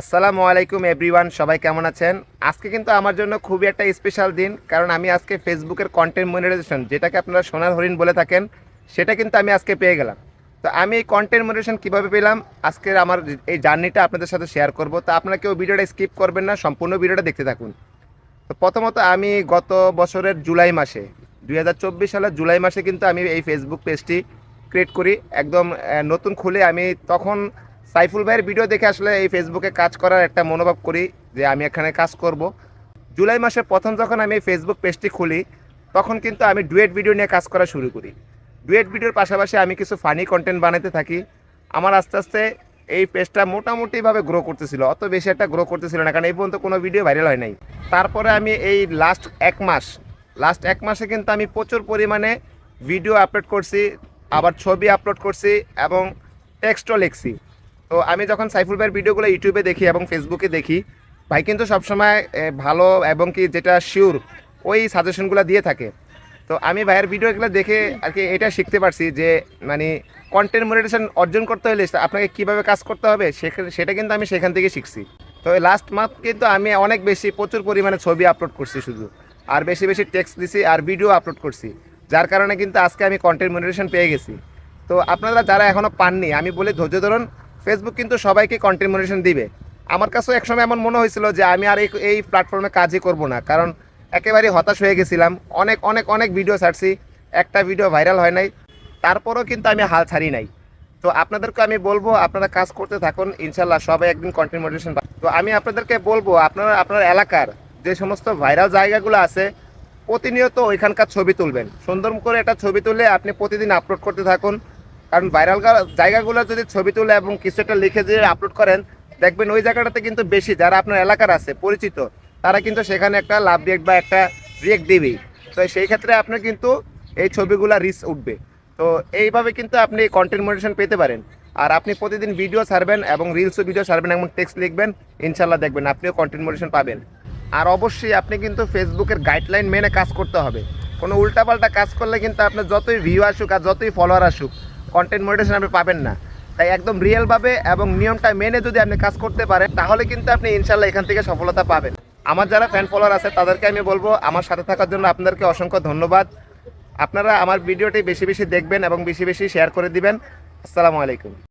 আসসালামু আলাইকুম এভরিওয়ান, সবাই কেমন আছেন? আজকে কিন্তু আমার জন্য খুবই একটা স্পেশাল দিন, কারণ আমি আজকে ফেসবুকের কন্টেন্ট মনিটাইজেশন যেটাকে আপনারা সোনার হরিণ বলে থাকেন, সেটা কিন্তু আমি আজকে পেয়ে গেলাম। তো আমি এই কন্টেন্ট মনিটাইজেশন কীভাবে পেলাম? আজকের আমার এই জার্নিটা আপনাদের সাথে শেয়ার করব। তো আপনারা কেউ ভিডিওটা স্কিপ করবেন না, সম্পূর্ণ ভিডিওটা দেখতে থাকুন। তো প্রথমত আমি গত বছরের জুলাই মাসে, দুই সালের জুলাই মাসে কিন্তু আমি এই ফেসবুক পেজটি ক্রিয়েট করি। একদম নতুন খুলে আমি তখন সাইফুল ভাইয়ের ভিডিও দেখে আসলে এই ফেসবুকে কাজ করার একটা মনোভাব করি যে আমি এখানে কাজ করব। জুলাই মাসে প্রথম যখন আমি ফেসবুক পেজটি খুলি, তখন কিন্তু আমি ডুয়েট ভিডিও নিয়ে কাজ করা শুরু করি। ডুয়েট ভিডিওর পাশাপাশি আমি কিছু ফানি কন্টেন্ট বানাতে থাকি। আমার আস্তে আস্তে এই পেজটা মোটামুটিভাবে গ্রো করতেছিল। অত বেশি একটা গ্রো করতেছিল না, কারণ এই পর্যন্ত কোনো ভিডিও ভাইরাল হয় নাই। তারপরে আমি এই লাস্ট এক মাস লাস্ট এক মাসে কিন্তু আমি প্রচুর পরিমাণে ভিডিও আপলোড করছি, আবার ছবি আপলোড করছি এবং টেক্সটও লিখছি। তো আমি যখন সাইফুল ভাইয়ের ভিডিওগুলো ইউটিউবে দেখি এবং ফেসবুকে দেখি, ভাই কিন্তু সবসময় ভালো এবং কি যেটা শিওর ওই সাজেশনগুলো দিয়ে থাকে। তো আমি ভাইয়ের ভিডিওগুলো দেখে আর কি এটা শিখতে পারছি যে মানে কন্টেন্ট মনিটেশন অর্জন করতে হলে আপনাকে কীভাবে কাজ করতে হবে সেটা কিন্তু আমি সেখান থেকে শিখছি। তো লাস্ট মান্থ কিন্তু আমি অনেক বেশি প্রচুর পরিমাণে ছবি আপলোড করছি শুধু। আর বেশি বেশি টেক্সট দিছি আর ভিডিও আপলোড করছি। যার কারণে কিন্তু আজকে আমি কন্টেন্ট মনিটেশন পেয়ে গেছি। তো আপনারা যারা এখনও পাননি, আমি বলি ধৈর্য ধরুন ফেসবুক কিন্তু সবাইকে কন্টেন্ট মনিটেশন দিবে। আমার কাছেও একসময় এমন মনে হয়েছিল যে আমি আর এই এই প্ল্যাটফর্মে কাজই করব না। কারণ একেবারে হতাশ হয়ে গেছিলাম। অনেক অনেক অনেক ভিডিও ছাড়ছি। একটা ভিডিও ভাইরাল হয় নাই। তারপরেও কিন্তু আমি হাল ছাড়ি নাই। তো আপনাদেরকে আমি বলব, আপনারা কাজ করতে থাকুন। ইনশাল্লাহ সবাই একদিন কন্টেন্ট মোটিভেশন তো আমি আপনাদেরকে বলব, আপনারা আপনার এলাকার যে সমস্ত ভাইরাল জায়গাগুলো আছে, প্রতিনিয়ত ওইখানকার ছবি তুলবেন। সুন্দর করে একটা ছবি তুলে আপনি প্রতিদিন আপলোড করতে থাকুন। কারণ ভাইরাল জায়গাগুলো যদি ছবি তুলে এবং কিছু একটা লিখে দিয়ে আপলোড করেন, দেখবেন ওই জায়গাটাতে কিন্তু বেশি যারা আপনার এলাকার আছে, পরিচিত, তারা কিন্তু সেখানে একটা লাভ রিয়েক্ট বা একটা রিয়েক্ট দিবেই। তো সেই ক্ষেত্রে আপনার কিন্তু এই ছবিগুলো রিস উঠবে। তো এইভাবে কিন্তু আপনি কন্টেন্ট মোটিভেশন পেতে পারেন। আর আপনি প্রতিদিন ভিডিও ছাড়বেন এবং রিলসও ভিডিও ছাড়বেন এবং টেক্সট লিখবেন ইনশাল্লাহ দেখবেন আপনিও কন্টেন্ট মোটিভেশন পাবেন। আর অবশ্যই আপনি কিন্তু ফেসবুকের গাইডলাইন মেনে কাজ করতে হবে। কোনো উল্টাপাল্টা কাজ করলে কিন্তু আপনার যতই ভিউ আসুক আর যতই ফলোয়ার আসুক কন্টেন্ট মোটিভেশন আপনি পাবেন না। তাই একদম রিয়েলভাবে এবং নিয়মটা মেনে যদি আপনি কাজ করতে পারেন, তাহলে কিন্তু আপনি ইনশাল্লাহ এখান থেকে সফলতা পাবেন। আমার যারা ফ্যান ফলোয়ার আছে, তাদেরকে আমি বলব, আমার সাথে থাকার জন্য আপনাদেরকে অসংখ্য ধন্যবাদ। আপনারা আমার ভিডিওটি বেশি বেশি দেখবেন এবং বেশি বেশি শেয়ার করে দিবেন। আসসালামু আলাইকুম।